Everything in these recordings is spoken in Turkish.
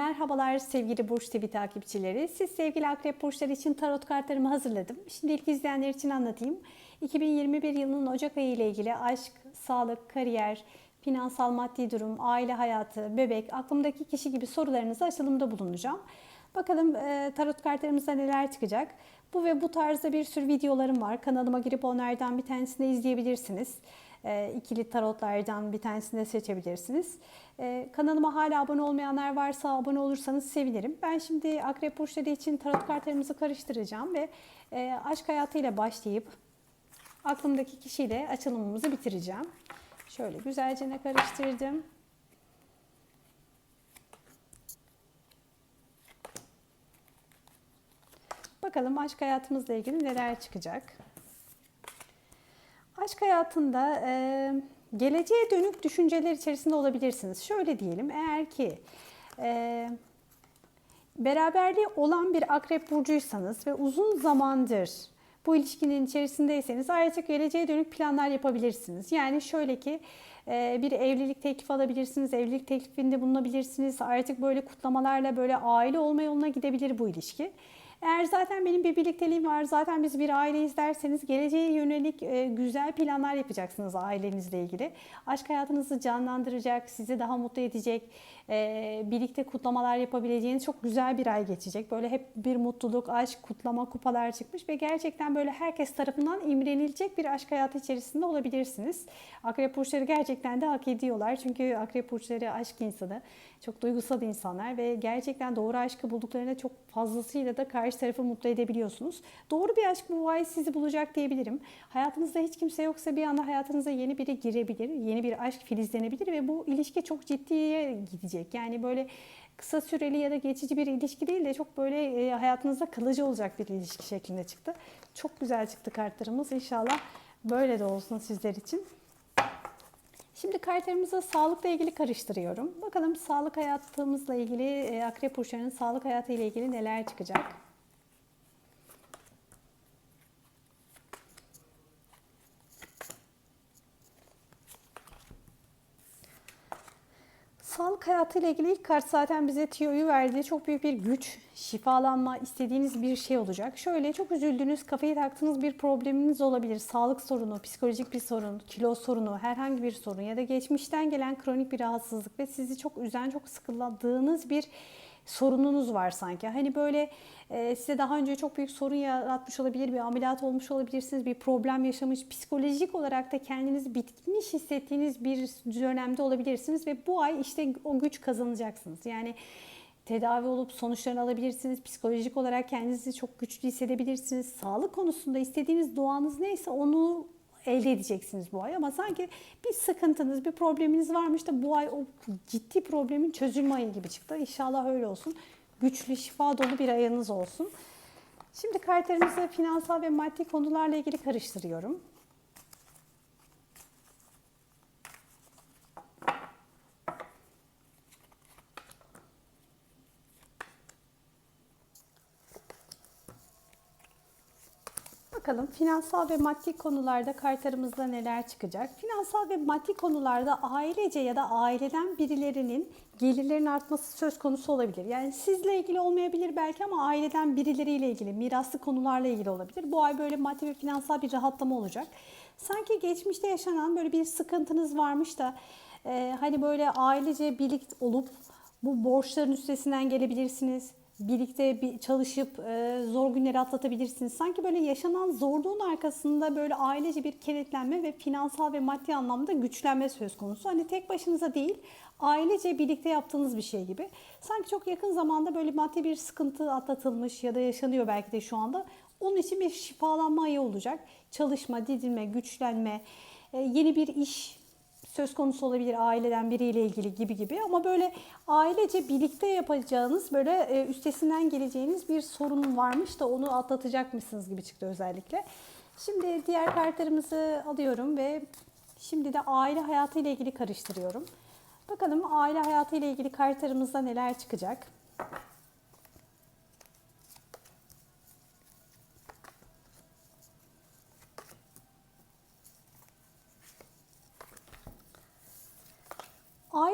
Merhabalar sevgili Burç TV takipçileri. Siz sevgili Akrep Burçları için tarot kartlarımı hazırladım. Şimdi ilk izleyenler için anlatayım. 2021 yılının Ocak ayı ile ilgili aşk, sağlık, kariyer, finansal maddi durum, aile hayatı, bebek, aklımdaki kişi gibi sorularınızı açılımda bulunacağım. Bakalım e, tarot kartlarımızda neler çıkacak. Bu ve bu tarzda bir sürü videolarım var. Kanalıma girip onlardan bir tanesini izleyebilirsiniz. E, ikili tarotlardan bir tanesini de seçebilirsiniz. E, kanalıma hala abone olmayanlar varsa abone olursanız sevinirim. Ben şimdi Akrep Burçları için tarot kartlarımızı karıştıracağım ve e, aşk hayatıyla başlayıp aklımdaki kişiyle açılımımızı bitireceğim. Şöyle güzelce ne karıştırdım. Bakalım aşk hayatımızla ilgili neler çıkacak. Aşk hayatında e, geleceğe dönük düşünceler içerisinde olabilirsiniz. Şöyle diyelim, eğer ki e, beraberliği olan bir akrep burcuysanız ve uzun zamandır bu ilişkinin içerisindeyseniz artık geleceğe dönük planlar yapabilirsiniz. Yani şöyle ki bir evlilik teklifi alabilirsiniz, evlilik teklifinde bulunabilirsiniz. Artık böyle kutlamalarla böyle aile olma yoluna gidebilir bu ilişki. Eğer zaten benim bir birlikteliğim var, zaten biz bir aileyiz derseniz geleceğe yönelik e, güzel planlar yapacaksınız ailenizle ilgili. Aşk hayatınızı canlandıracak, sizi daha mutlu edecek, e, birlikte kutlamalar yapabileceğiniz çok güzel bir ay geçecek. Böyle hep bir mutluluk, aşk, kutlama, kupalar çıkmış ve gerçekten böyle herkes tarafından imrenilecek bir aşk hayatı içerisinde olabilirsiniz. Akrep burçları gerçekten de hak ediyorlar. Çünkü akrep burçları aşk insanı, çok duygusal insanlar ve gerçekten doğru aşkı bulduklarında çok fazlasıyla da karşı tarafı mutlu edebiliyorsunuz. Doğru bir aşk bu ay sizi bulacak diyebilirim. Hayatınızda hiç kimse yoksa bir anda hayatınıza yeni biri girebilir, yeni bir aşk filizlenebilir ve bu ilişki çok ciddiye gidecek. Yani böyle kısa süreli ya da geçici bir ilişki değil de çok böyle e, hayatınızda kalıcı olacak bir ilişki şeklinde çıktı. Çok güzel çıktı kartlarımız. İnşallah böyle de olsun sizler için. Şimdi kartlarımızı sağlıkla ilgili karıştırıyorum. Bakalım sağlık hayatımızla ilgili, e, akrep burçlarının sağlık hayatı ile ilgili neler çıkacak. Sağlık hayatıyla ilgili ilk kart zaten bize tiyoyu verdi. Çok büyük bir güç, şifalanma, istediğiniz bir şey olacak. Şöyle çok üzüldüğünüz, kafayı taktığınız bir probleminiz olabilir. Sağlık sorunu, psikolojik bir sorun, kilo sorunu, herhangi bir sorun ya da geçmişten gelen kronik bir rahatsızlık ve sizi çok üzen, çok sıkıldığınız bir sorununuz var sanki. Hani böyle e, size daha önce çok büyük sorun yaratmış olabilir, bir ameliyat olmuş olabilirsiniz, bir problem yaşamış, psikolojik olarak da kendinizi bitmiş hissettiğiniz bir dönemde olabilirsiniz ve bu ay işte o güç kazanacaksınız. Yani tedavi olup sonuçlarını alabilirsiniz. Psikolojik olarak kendinizi çok güçlü hissedebilirsiniz. Sağlık konusunda istediğiniz duanız neyse onu elde edeceksiniz bu ay ama sanki bir sıkıntınız, bir probleminiz varmış da bu ay o ciddi problemin çözülme ayı gibi çıktı. İnşallah öyle olsun. Güçlü, şifa dolu bir ayınız olsun. Şimdi kartlarımızı finansal ve maddi konularla ilgili karıştırıyorum. Bakalım finansal ve maddi konularda kartlarımızda neler çıkacak? Finansal ve maddi konularda ailece ya da aileden birilerinin gelirlerin artması söz konusu olabilir. Yani sizle ilgili olmayabilir belki ama aileden birileriyle ilgili, miraslı konularla ilgili olabilir. Bu ay böyle maddi ve finansal bir rahatlama olacak. Sanki geçmişte yaşanan böyle bir sıkıntınız varmış da e, hani böyle ailece birlikte olup bu borçların üstesinden gelebilirsiniz birlikte bir çalışıp e, zor günleri atlatabilirsiniz. Sanki böyle yaşanan zorluğun arkasında böyle ailece bir kenetlenme ve finansal ve maddi anlamda güçlenme söz konusu. Hani tek başınıza değil, ailece birlikte yaptığınız bir şey gibi. Sanki çok yakın zamanda böyle maddi bir sıkıntı atlatılmış ya da yaşanıyor belki de şu anda. Onun için bir şifalanma ayı olacak. Çalışma, didilme, güçlenme, e, yeni bir iş söz konusu olabilir aileden biriyle ilgili gibi gibi ama böyle ailece birlikte yapacağınız böyle e, üstesinden geleceğiniz bir sorun varmış da onu atlatacak mısınız gibi çıktı özellikle. Şimdi diğer kartlarımızı alıyorum ve şimdi de aile hayatı ile ilgili karıştırıyorum. Bakalım aile hayatı ile ilgili kartlarımızda neler çıkacak.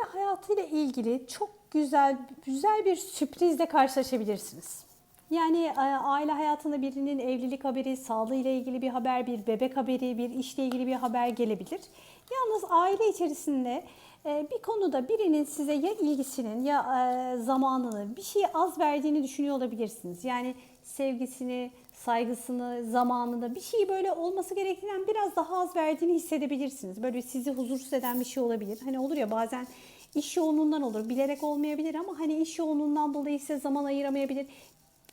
Hayatıyla ilgili çok güzel güzel bir sürprizle karşılaşabilirsiniz. Yani e, aile hayatında birinin evlilik haberi, sağlığıyla ilgili bir haber, bir bebek haberi, bir işle ilgili bir haber gelebilir. Yalnız aile içerisinde e, bir konuda birinin size ya ilgisinin ya e, zamanını bir şeyi az verdiğini düşünüyor olabilirsiniz. Yani sevgisini, saygısını, zamanını bir şeyi böyle olması gerektiğinden biraz daha az verdiğini hissedebilirsiniz. Böyle sizi huzursuz eden bir şey olabilir. Hani olur ya bazen iş yoğunluğundan olur. Bilerek olmayabilir ama hani iş yoğunluğundan dolayı size zaman ayıramayabilir.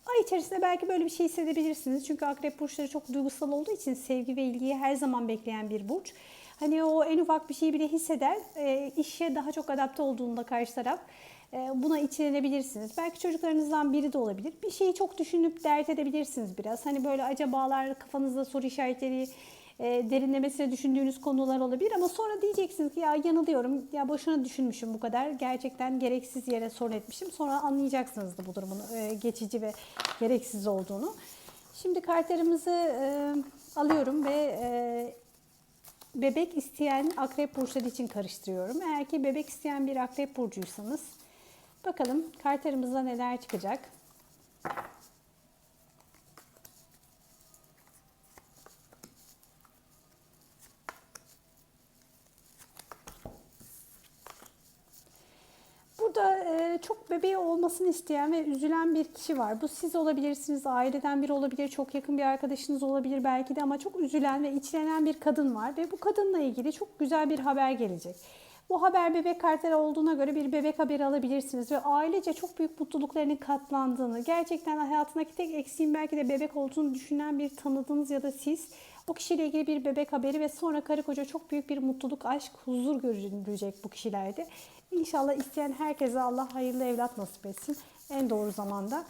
Ay içerisinde belki böyle bir şey hissedebilirsiniz. Çünkü akrep burçları çok duygusal olduğu için sevgi ve ilgiyi her zaman bekleyen bir burç. Hani o en ufak bir şeyi bile hisseder. E, işe daha çok adapte olduğunda karşı taraf buna içilenebilirsiniz. Belki çocuklarınızdan biri de olabilir. Bir şeyi çok düşünüp dert edebilirsiniz biraz. Hani böyle acabalar kafanızda soru işaretleri e, derinlemesine düşündüğünüz konular olabilir ama sonra diyeceksiniz ki ya yanılıyorum ya boşuna düşünmüşüm bu kadar gerçekten gereksiz yere sorun etmişim sonra anlayacaksınız da bu durumun e, geçici ve gereksiz olduğunu. Şimdi kartlarımızı e, alıyorum ve bebek isteyen akrep burçları için karıştırıyorum. Eğer ki bebek isteyen bir akrep burcuysanız bakalım kartlarımızda neler çıkacak. Burada e, çok bebeği olmasını isteyen ve üzülen bir kişi var. Bu siz olabilirsiniz, aileden biri olabilir, çok yakın bir arkadaşınız olabilir belki de ama çok üzülen ve içlenen bir kadın var ve bu kadınla ilgili çok güzel bir haber gelecek. Bu haber bebek kartları olduğuna göre bir bebek haberi alabilirsiniz ve ailece çok büyük mutluluklarının katlandığını, gerçekten hayatındaki tek eksiğin belki de bebek olduğunu düşünen bir tanıdığınız ya da siz o kişiyle ilgili bir bebek haberi ve sonra karı koca çok büyük bir mutluluk, aşk, huzur görülecek bu kişilerde. İnşallah isteyen herkese Allah hayırlı evlat nasip etsin en doğru zamanda.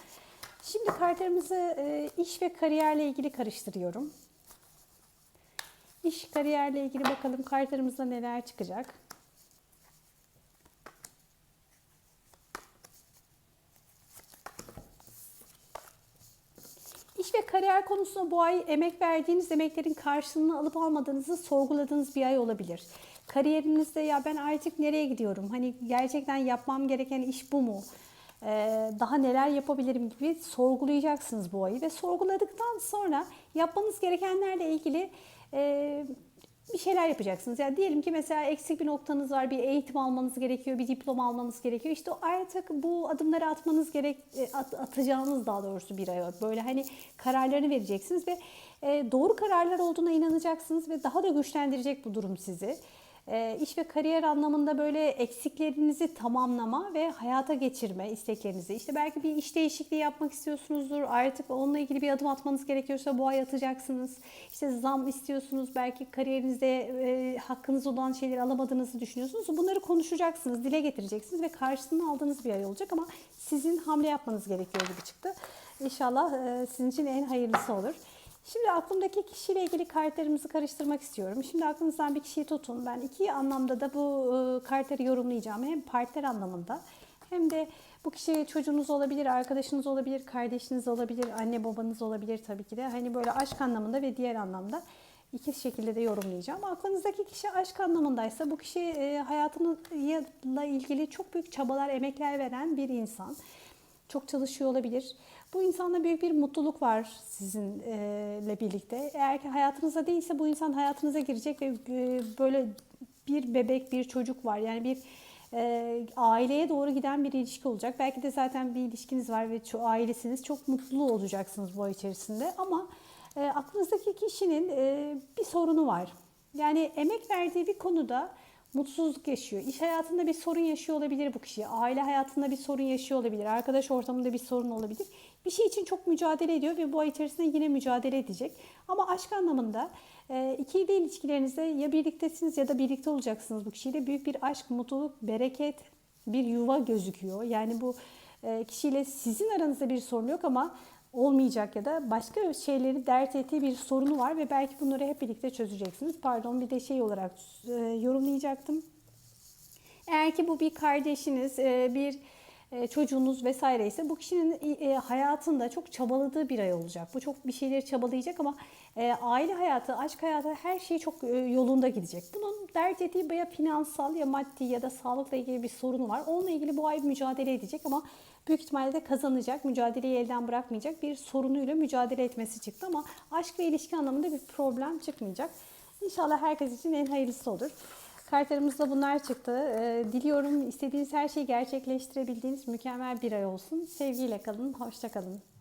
Şimdi kartlarımızı e, iş ve kariyerle ilgili karıştırıyorum. İş, kariyerle ilgili bakalım kartlarımızda neler çıkacak. İş ve kariyer konusunda bu ay emek verdiğiniz emeklerin karşılığını alıp almadığınızı sorguladığınız bir ay olabilir. Kariyerinizde ya ben artık nereye gidiyorum? Hani gerçekten yapmam gereken iş bu mu? Ee, daha neler yapabilirim gibi sorgulayacaksınız bu ayı ve sorguladıktan sonra yapmanız gerekenlerle ilgili e, bir şeyler yapacaksınız. Yani diyelim ki mesela eksik bir noktanız var, bir eğitim almanız gerekiyor, bir diploma almanız gerekiyor. İşte artık bu adımları atmanız gerek, e, at, atacağınız daha doğrusu bir ay. Böyle hani kararlarını vereceksiniz ve e, doğru kararlar olduğuna inanacaksınız ve daha da güçlendirecek bu durum sizi. E, iş ve kariyer anlamında böyle eksiklerinizi tamamlama ve hayata geçirme isteklerinizi. İşte belki bir iş değişikliği yapmak istiyorsunuzdur. Artık onunla ilgili bir adım atmanız gerekiyorsa bu ay atacaksınız. İşte zam istiyorsunuz. Belki kariyerinizde e, hakkınız olan şeyleri alamadığınızı düşünüyorsunuz. Bunları konuşacaksınız, dile getireceksiniz ve karşılığını aldığınız bir ay olacak ama sizin hamle yapmanız gerekiyor gibi çıktı. İnşallah e, sizin için en hayırlısı olur. Şimdi aklımdaki kişiyle ilgili kartlarımızı karıştırmak istiyorum. Şimdi aklınızdan bir kişiyi tutun. Ben iki anlamda da bu e, kartları yorumlayacağım. Hem partner anlamında hem de bu kişi çocuğunuz olabilir, arkadaşınız olabilir, kardeşiniz olabilir, anne babanız olabilir tabii ki de. Hani böyle aşk anlamında ve diğer anlamda iki şekilde de yorumlayacağım. Aklınızdaki kişi aşk anlamındaysa bu kişi e, hayatıyla ilgili çok büyük çabalar, emekler veren bir insan. Çok çalışıyor olabilir. Bu insanda büyük bir mutluluk var sizinle birlikte. Eğer ki hayatınızda değilse bu insan hayatınıza girecek ve e, böyle bir bebek, bir çocuk var. Yani bir e, aileye doğru giden bir ilişki olacak. Belki de zaten bir ilişkiniz var ve çok ailesiniz. Çok mutlu olacaksınız bu ay içerisinde. Ama e, aklınızdaki kişinin bir sorunu var. Yani emek verdiği bir konuda mutsuzluk yaşıyor. İş hayatında bir sorun yaşıyor olabilir bu kişi. Aile hayatında bir sorun yaşıyor olabilir. Arkadaş ortamında bir sorun olabilir. Bir şey için çok mücadele ediyor ve bu ay içerisinde yine mücadele edecek. Ama aşk anlamında e, ikili ilişkilerinizde ya birliktesiniz ya da birlikte olacaksınız bu kişiyle. Büyük bir aşk, mutluluk, bereket, bir yuva gözüküyor. Yani bu e, kişiyle sizin aranızda bir sorun yok ama olmayacak ya da başka şeyleri dert ettiği bir sorunu var ve belki bunları hep birlikte çözeceksiniz. Pardon bir de şey olarak e, yorumlayacaktım. Eğer ki bu bir kardeşiniz, e, bir e, çocuğunuz vesaire ise bu kişinin hayatında çok çabaladığı bir ay olacak. Bu çok bir şeyleri çabalayacak ama aile hayatı, aşk hayatı her şey çok yolunda gidecek. Bunun dert ettiği ya finansal ya maddi ya da sağlıkla ilgili bir sorunu var. Onunla ilgili bu ay mücadele edecek ama büyük ihtimalle de kazanacak, mücadeleyi elden bırakmayacak bir sorunuyla mücadele etmesi çıktı ama aşk ve ilişki anlamında bir problem çıkmayacak. İnşallah herkes için en hayırlısı olur. Kartlarımızda bunlar çıktı. Ee, diliyorum istediğiniz her şeyi gerçekleştirebildiğiniz mükemmel bir ay olsun. Sevgiyle kalın, hoşça kalın.